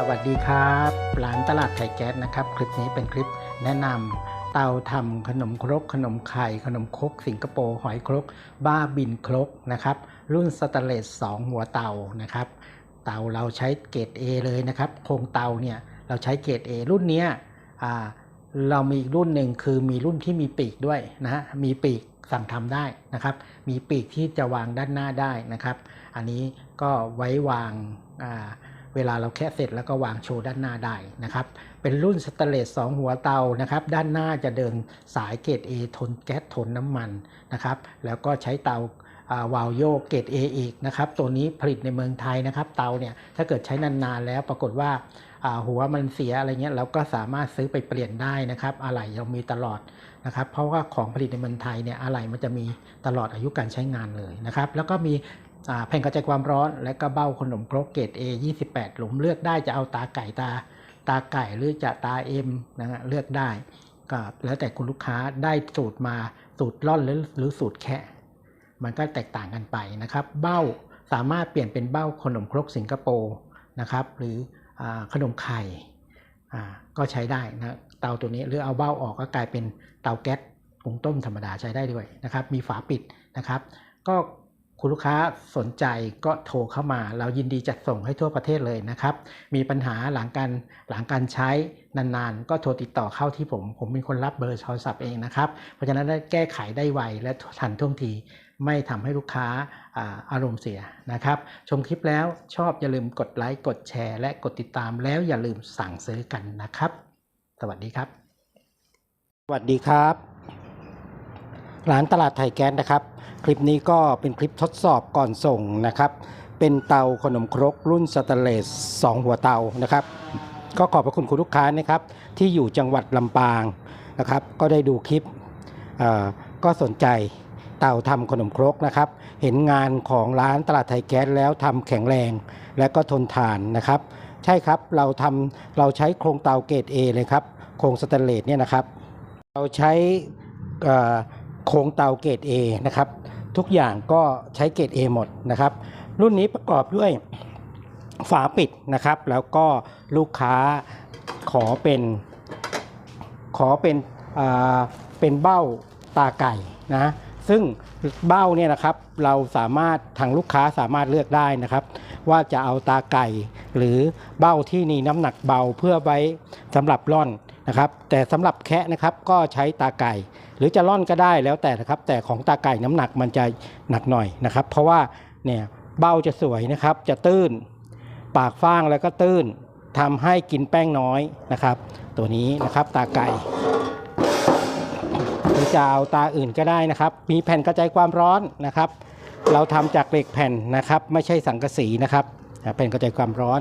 สวัสดีครับร้านตลาดไทยแก๊สนะครับ คลิปนี้เป็นคลิปแนะนำเตาทำขนมครก ขนมไข่ ขนมครก สิงคโปร์หอยครก บ้าบินครกนะครับ รุ่นสแตเลส2 หัวเตานะครับ เตาเราใช้เกรด A เลยนะครับ โครงเตาเนี่ยเราใช้เกรด A รุ่นเนี้ยอ่าเรามีอีกรุ่นหนึ่งคือมีรุ่นที่มีปีกด้วยนะฮะมีปีกสั่งทำได้นะครับ มีปีกที่จะวางด้านหน้าได้นะครับ อันนี้ก็ไว้วางอ่า เวลาเราแค่เสร็จแล้วก็วางโชว์ด้านหน้าได้นะครับ เป็นรุ่นสแตเลส2หัวเตานะครับ ด้านหน้าจะเดินสายเกรด A ทนแก๊สทนน้ำมันนะครับ แล้วก็ใช้เตาวาลโยเกรด A อีกนะครับ ตัวนี้ผลิตในเมืองไทยนะครับ เตาเนี่ยถ้าเกิดใช้นานๆแล้วปรากฏว่าหัวมันเสียอะไรเงี้ยเราก็สามารถซื้อไปเปลี่ยนได้นะครับ อะไหล่เรามีตลอดนะครับ เพราะว่าของผลิตในเมืองไทยเนี่ยอะไหล่มันจะมีตลอดอายุการใช้งานเลยนะครับ แล้วก็มี แผ่นกระจายความร้อนและก็เบ้าขนมครกเกรด A 28 หลุมเลือกได้จะเอาตาไก่ตา ตาไก่หรือจะตาเอ็มนะฮะเลือกได้ก็แล้วแต่คุณลูกค้าได้สูตรมาสูตรล่อนหรือหรือสูตรแคะมันก็แตกต่างกันไปนะครับ เบ้าสามารถเปลี่ยนเป็นเบ้าขนมครกสิงคโปร์นะครับ หรืออขนมไข่ก็ใช้ได้นะเตาตัวนี้หรือเอาเบ้าออกก็กลายเป็นเตาแก๊สหุงต้มธรรมดาใช้ได้ด้วยนะครับ มีฝาปิดนะครับ ก็ คุณลูกค้าสนใจก็โทรเข้ามา เรายินดีจัดส่งให้ทั่วประเทศเลยนะครับ มีปัญหาหลังการหลังการใช้นานๆ ก็โทรติดต่อเข้าที่ผม ผมเป็นคนรับเบอร์โทรศัพท์เองนะครับ เพราะฉะนั้นแก้ไขได้ไวและทันท่วงทีไม่ทำให้ลูกค้าอารมณ์เสียนะครับ ชมคลิปแล้วชอบอย่าลืมกดไลค์กดแชร์ และกดติดตามแล้วอย่าลืมสั่งซื้อกันนะครับ สวัสดีครับ สวัสดีครับ ร้านตลาดไทยแก๊สนะครับ คลิปนี้ก็เป็นคลิปทดสอบก่อนส่งนะครับ เป็นเตาขนมครกรุ่นสแตนเลส 2 หัวเตานะครับ ก็ขอบพระคุณคุณลูกค้านะครับ ที่อยู่จังหวัดลำปางนะครับ ก็ได้ดูคลิปก็สนใจเตาทำขนมครกนะครับ เห็นงานของร้านตลาดไทยแก๊สแล้วทำแข็งแรงและก็ทนทานนะครับ ใช่ครับเราทำเราใช้โครงเตาเกรด A เลยครับ โครงสแตนเลสเนี่ยนะครับ เราใช้ โครงเตาเกรด A นะครับทุกอย่างก็ใช้เกรด A หมดนะครับ รุ่นนี้ประกอบด้วยฝาปิดนะครับ แล้วก็ลูกค้าขอเป็นขอเป็นเป็นเบ้าตาไก่นะซึ่งเบ้าเนี่ยนะครับเราสามารถทางลูกค้าสามารถเลือกได้นะครับ ว่าจะเอาตาไก่ หรือเบ้าที่มีน้ำหนักเบาเพื่อไว้สำหรับร่อน นะครับ แต่สำหรับแคะนะครับก็ใช้ตาไก่ หรือจะร่อนก็ได้แล้วแต่นะครับ แต่ของตาไก่น้ำหนักมันจะหนักหน่อยนะครับ เพราะว่าเนี่ยเบ้าจะสวยนะครับ จะตื้น ปากฟ้างแล้วก็ตื้นทำให้กินแป้งน้อยนะครับ ตัวนี้นะครับตาไก่หรือจะเอาตาอื่นก็ได้นะครับ มีแผ่นกระจายความร้อนนะครับ เราทำจากเหล็กแผ่นนะครับ ไม่ใช่สังกะสีนะครับแผ่นกระจายความร้อน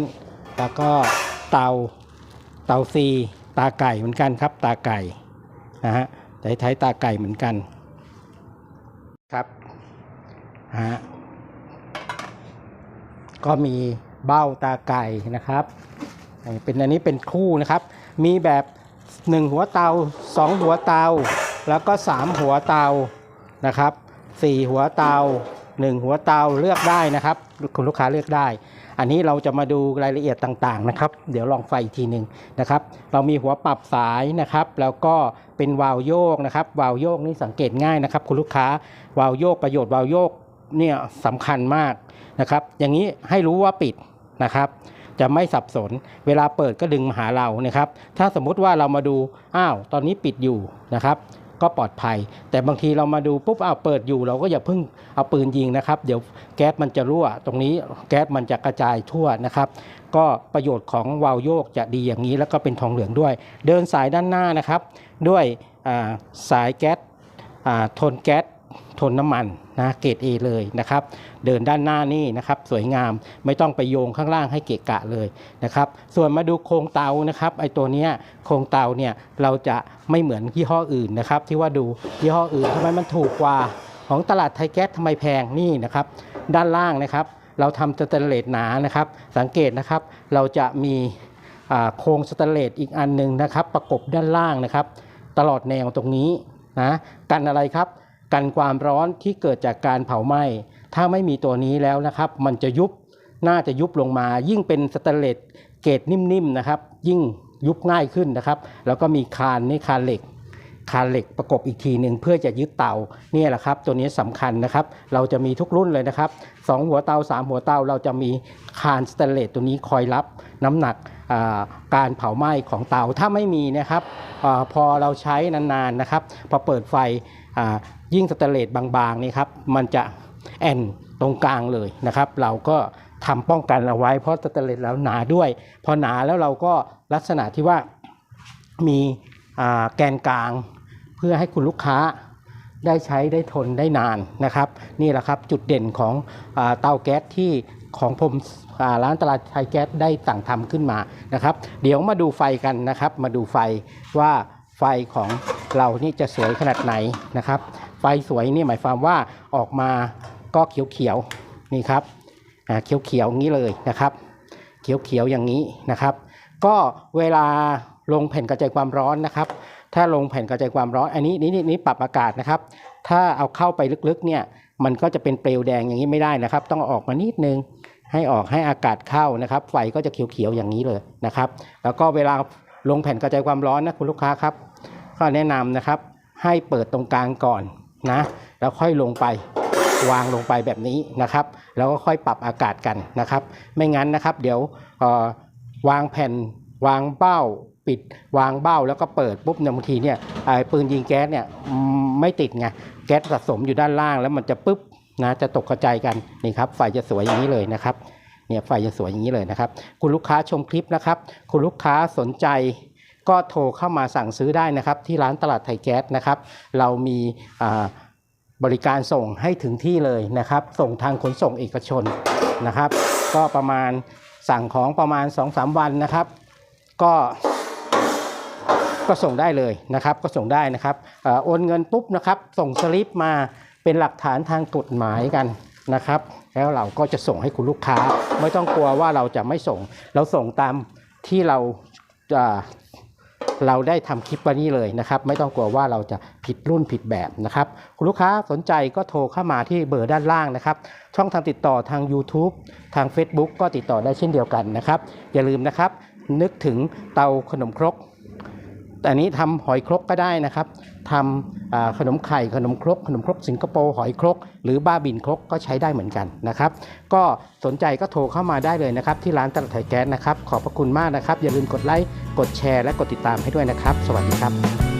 แล้วก็เตาเตาซี ตาไก่เหมือนกันครับ ตาไก่นะฮะใช้ใช้ตาไก่เหมือนกันครับฮะก็มีเบ้าตาไก่นะครับอ่าเป็นอันนี้เป็นคู่นะครับ มีแบบ 1 หัวเตา 2 หัวเตา แล้วก็ 3 หัวเตานะครับ 4 หัวเตา 1 หัวเตาเลือกได้นะครับคุณลูกค้าเลือกได้ อันนี้เราจะมาดูรายละเอียดต่างๆนะครับ เดี๋ยวลองไฟอีกทีหนึ่งนะครับ เรามีหัวปรับสายนะครับ แล้วก็เป็นวาล์วโยกนะครับวาล์วโยกนี่สังเกตง่ายนะครับ คุณลูกค้าวาล์วโยกประโยชน์วาล์วโยกเนี่ยสำคัญมากนะครับ อย่างนี้ให้รู้ว่าปิดนะครับ จะไม่สับสน เวลาเปิดก็ดึงมาหาเรานะครับ ถ้าสมมุติว่าเรามาดูอ้าวตอนนี้ปิดอยู่นะครับ ก็ปลอดภัย แต่บางทีเรามาดูปุ๊บเอาเปิดอยู่ เราก็อย่าเพิ่งเอาปืนยิงนะครับ เดี๋ยวแก๊สมันจะรั่ว ตรงนี้แก๊สมันจะกระจายทั่วนะครับ ก็ประโยชน์ของวาล์วโยกจะดีอย่างนี้แล้วก็เป็นทองเหลืองด้วย เดินสายด้านหน้านะครับ ด้วยสายแก๊สอ่าทนแก๊ส ทนน้ำมันนะเกรด A เลยนะครับ เดินด้านหน้านี่นะครับ สวยงามไม่ต้องไปโยงข้างล่างให้เกะกะเลยนะครับ ส่วนมาดูโครงเตานะครับไอตัวเนี้ยโครงเตาเนี่ยเราจะไม่เหมือนยี่ห้ออื่นนะครับ ที่ว่าดูยี่ห้ออื่นทำไมมันถูกกว่าของตลาดไทยแก๊สทำไมแพงนี่นะครับ ด้านล่างนะครับ เราทำสแตนเลสหนานะครับ สังเกตนะครับ เราจะมีโครงสแตนเลสอีกอันหนึ่งนะครับ ประกบด้านล่างนะครับ ตลอดแนวตรงนี้นะกันอะไรครับ กันความร้อนที่เกิดจากการเผาไหม้ ถ้าไม่มีตัวนี้แล้วนะครับ มันจะยุบน่าจะยุบลงมา ยิ่งเป็นสเตนเลสเกรดนิ่มๆนะครับ ยิ่งยุบง่ายขึ้นนะครับ แล้วก็มีคานนี่คานเหล็ก คานเหล็กประกบอีกทีหนึ่งเพื่อจะยึดเตาเนี่ยแหละครับตัวนี้สำคัญนะครับ เราจะมีทุกรุ่นเลยนะครับสองหัวเตาสามหัวเตาเราจะมีคานสแตนเลสตัวนี้คอยรับน้ำหนักการเผาไหม้ของเตาถ้าไม่มีนะครับอพอเราใช้นานๆนะครับ พอเปิดไฟยิ่งสแตนเลสบางๆนี่ครับมันจะแอนตรงกลางเลยนะครับ เราก็ทำป้องกันเอาไว้ เพราะสแตนเลสแล้วหนาด้วย พอหนาแล้วเราก็ลักษณะที่ว่ามีแกนกลาง เพื่อให้คุณลูกค้าได้ใช้ได้ทนได้นานนะครับ นี่แหละครับจุดเด่นของอเตาแก๊สที่ของผมร้านตลาดไทยแก๊สได้สั่งทำขึ้นมานะครับ เดี๋ยวมาดูไฟกันนะครับ มาดูไฟว่าไฟของเรานี่จะสวยขนาดไหนนะครับ ไฟสวยนี่หมายความว่าออกมาก็เขียวๆนี่ครับเขียวๆอย่างนี้เลยนะครับ เขียวๆอย่างนี้นะครับ ก็เวลาลงแผ่นกระจายความร้อนนะครับ ถ้าลงแผ่นกระจายความร้อนอันนี้นี่นี่นี่ปรับอากาศนะครับ ถ้าเอาเข้าไปลึกๆเนี่ยมันก็จะเป็นเปลวแดงอย่างนี้ไม่ได้นะครับ ต้องออกมานิดนึงให้ออกให้อากาศเข้านะครับ ไฟก็จะเขียวๆอย่างนี้เลยนะครับ แล้วก็เวลาลงแผ่นกระจายความร้อนนะคุณลูกค้าครับก็แนะนำนะครับ ให้เปิดตรงกลางก่อนนะแล้วค่อยลงไปวางลงไปแบบนี้นะครับ แล้วก็ค่อยปรับอากาศกันนะครับ ไม่งั้นนะครับ เดี๋ยววางแผ่นวางเบ้า ปิดวางเบ้าแล้วก็เปิดปุ๊บเนี่ยบางทีเนี่ยไอ้ปืนยิงแก๊สเนี่ยไม่ติดไงแก๊สสะสมอยู่ด้านล่าง แล้วมันจะปุ๊บนะจะตกกระจายกันนี่ครับไฟจะสวยอย่างนี้เลยนะครับเนี่ยไฟจะสวยอย่างนี้เลยนะครับ คุณลูกค้าชมคลิปนะครับ คุณลูกค้าสนใจก็โทรเข้ามาสั่งซื้อได้นะครับ ที่ร้านตลาดไทยแก๊สนะครับ เรามีบริการส่งให้ถึงที่เลยนะครับ ส่งทางขนส่งเอกชนนะครับ ก็ประมาณสั่งของประมาณ 2-3 วันนะครับ ก็ ก็ส่งได้เลยนะครับ ก็ส่งได้นะครับโอนเงินปุ๊บนะครับ ส่งสลิปมาเป็นหลักฐานทางกฎหมายกันนะครับ แล้วเราก็จะส่งให้คุณลูกค้า ไม่ต้องกลัวว่าเราจะไม่ส่ง เราส่งตามที่เราเราได้ทำคลิปวันนี้เลยนะครับ ไม่ต้องกลัวว่าเราจะผิดรุ่นผิดแบบนะครับ คุณลูกค้าสนใจก็โทรเข้ามาที่เบอร์ด้านล่างนะครับ ช่องทางติดต่อทาง YouTube ทาง Facebook ก็ติดต่อได้เช่นเดียวกันนะครับ อย่าลืมนะครับ นึกถึงเตาขนมครก แต่อันนี้ทำหอยครกก็ได้นะครับทำขนมไข่ขนมครก ขนมครกสิงคโปร์หอยครก หรือบ้าบินครกก็ใช้ได้เหมือนกันนะครับ ก็สนใจก็โทรเข้ามาได้เลยนะครับ ที่ร้านตลาดไทยแก๊สนะครับ ขอบพระคุณมากนะครับ อย่าลืมกดไลค์กดแชร์และกดติดตามให้ด้วยนะครับ สวัสดีครับ